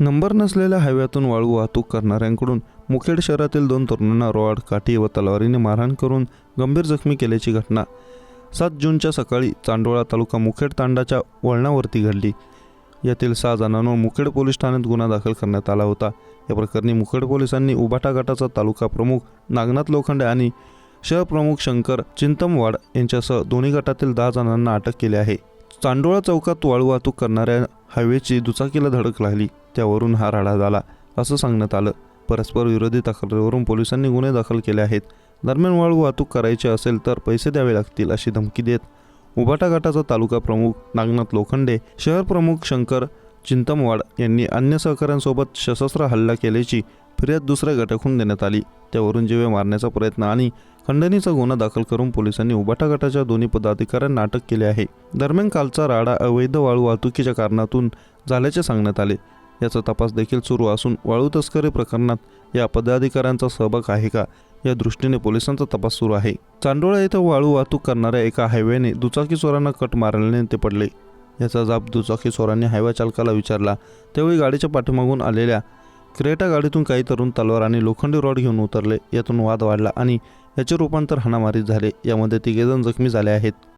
Number नसलेल्या हायव्यातून वाळू वाहतूक करणाऱ्यांकडून मुखेड शहरातील दोन तरुणांना रॉड काठी व तलवारीने मारहाण करून गंभीर जखमी केल्याची घटना. सात जूनच्या सकाळी चांडोळा तालुका मुखेड तांडाच्या वळणावरती घडली. यातील सहा जणांवर मुखेड पोलीस ठाण्यात गुन्हा दाखल करण्यात आला होता. या प्रकरणी मुखेड पोलिसांनी उबाटा गटाचा तालुका प्रमुख नागनाथ लोखंडे आणि शहर प्रमुख शंकर चिंतमवाड यांच्यासह दोन्ही गटातील दहा जणांना अटक केली आहे. चांडोळा चौकात वाळू वाहतूक करणाऱ्या हायवेची दुचाकीला धडक लागली. त्यावरून हा राडा झाला असं सांगण्यात आलं. परस्पर विरोधी तक्रारीवरून पोलिसांनी गुन्हे दाखल केले आहेत. दरम्यान वाळू वाहतूक करायची असेल तर पैसे द्यावे लागतील अशी धमकी देत उबाटा गटाचा तालुका प्रमुख नागनाथ लोखंडे शहर प्रमुख शंकर चिंतमवाड यांनी अन्य सहकाऱ्यांसोबत सशस्त्र हल्ला केल्याची फिर्याद दुसऱ्या गटाकडून देण्यात आली. त्यावरून जीवे मारण्याचा प्रयत्न आणि खंडणीचा गुन्हा दाखल करून पोलिसांनी उबाटा गटाच्या दोन्ही पदाधिकाऱ्यांना अटक केली आहे. दरम्यान कालचा राडा अवैध वाळू वाहतुकीच्या कारणातून झाल्याचे सांगण्यात आले. याचा तपास देखील सुरू असून वाळू तस्करी प्रकरणात या पदाधिकाऱ्यांचा सहभाग आहे का या दृष्टीने पोलिसांचा तपास सुरू आहे. चांडोळा येथे वाळू वाहतूक करणाऱ्या एका हायवेने दुचाकी चोरांना कट मारल्याने ते पडले. याचा जाब दुचाकी चोरांनी हायवा चालकाला विचारला. त्यावेळी गाडीच्या पाठीमागून आलेल्या क्रेटा गाडीतून काही तरुण तलवार आणि लोखंडी रॉड घेऊन उतरले. यातून वाद वाढला आणि याचे रूपांतर हाणामारीत झाले. यामध्ये तिघेजण जखमी झाले आहेत.